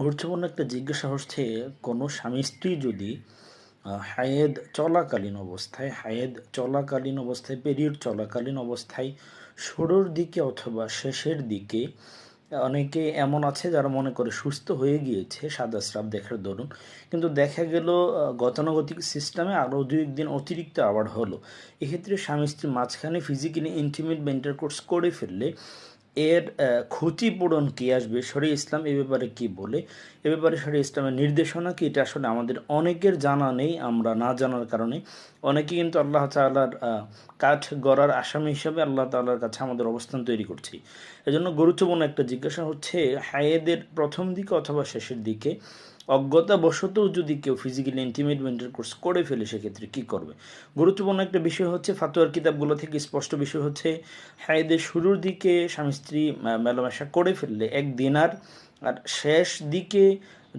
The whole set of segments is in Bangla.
গুরুত্বপূর্ণ একটা জিজ্ঞাসা হচ্ছে, কোনো স্বামী স্ত্রী যদি হায়েদ চলাকালীন অবস্থায়, হায়েদ চলাকালীন অবস্থায় পেরিয়ড চলাকালীন অবস্থায়, শুরুর দিকে অথবা শেষের দিকে, অনেকে এমন আছে যারা মনে করে সুস্থ হয়ে গিয়েছে, সাদা স্রাব দেখার দরুন, কিন্তু দেখা গেল গতানুগতিক সিস্টেমে আরও দুই একদিন অতিরিক্ত আবার হলো। এক্ষেত্রে স্বামী স্ত্রী মাঝখানে ফিজিক্যালি ইন্টিমেট বা ইন্টারকোর্স করে ফেললে এর ক্ষতিপূরণ কী আসবে? শরী ইসলাম এ ব্যাপারে কী বলে? এ ব্যাপারে শরী ইসলামের নির্দেশনা কি? এটা আসলে আমাদের অনেকের জানা নেই, আমরা না জানার কারণে। অনেকে কিন্তু আল্লাহ তালার কাঠ গড়ার আসামি হিসাবে আল্লাহ তাল্লাহার কাছে আমাদের অবস্থান তৈরি করছি। এজন্য গুরুত্বপূর্ণ একটা জিজ্ঞাসা হচ্ছে, হায়েদের প্রথম দিকে অথবা শেষের দিকে অজ্ঞতাবশতও যদি কেউ ফিজিক্যালি ইন্টিমেট কোর্স করে ফেলে, সেক্ষেত্রে কী করবে? গুরুত্বপূর্ণ একটা বিষয় হচ্ছে ফাতোয়ার কিতাবগুলো থেকে স্পষ্ট বিষয় হচ্ছে, হায়দের শুরুর দিকে স্বামী স্ত্রী মেলামেশা করে ফেললে এক দিনার আর শেষ দিকে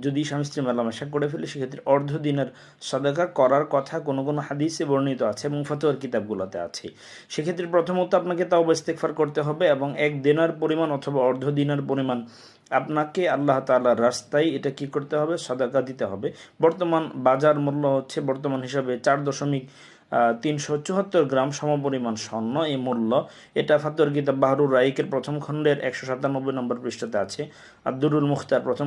যদি স্বামী স্ত্রী মেলামেশা করে ফেলে, সেক্ষেত্রে অর্ধ দিনের সদাকা করার কথা কোনো কোনো হাদিসে বর্ণিত আছে এবং ফতোয়ার কিতাবগুলোতে আছে। সেক্ষেত্রে প্রথমত আপনাকে তাও ইস্তেকফার করতে হবে এবং এক দিনার পরিমাণ অথবা অর্ধ দিনার পরিমাণ আপনাকে আল্লাহ তাআলার রাস্তায় এটা কি করতে হবে? সদাকা দিতে হবে। বর্তমান বাজার মূল্য হচ্ছে বর্তমান হিসাবে চার দশমিক তিনশো চুয়াত্তর গ্রাম সমপরিমাণ স্বর্ণ। এই মূল্য এটা ফাতর কিতাব বাহরুর রাইকের প্রথম খণ্ডের একশো সাতানব্বই নম্বর পৃষ্ঠাতে আছে। আব্দুরুল মুখতার প্রথম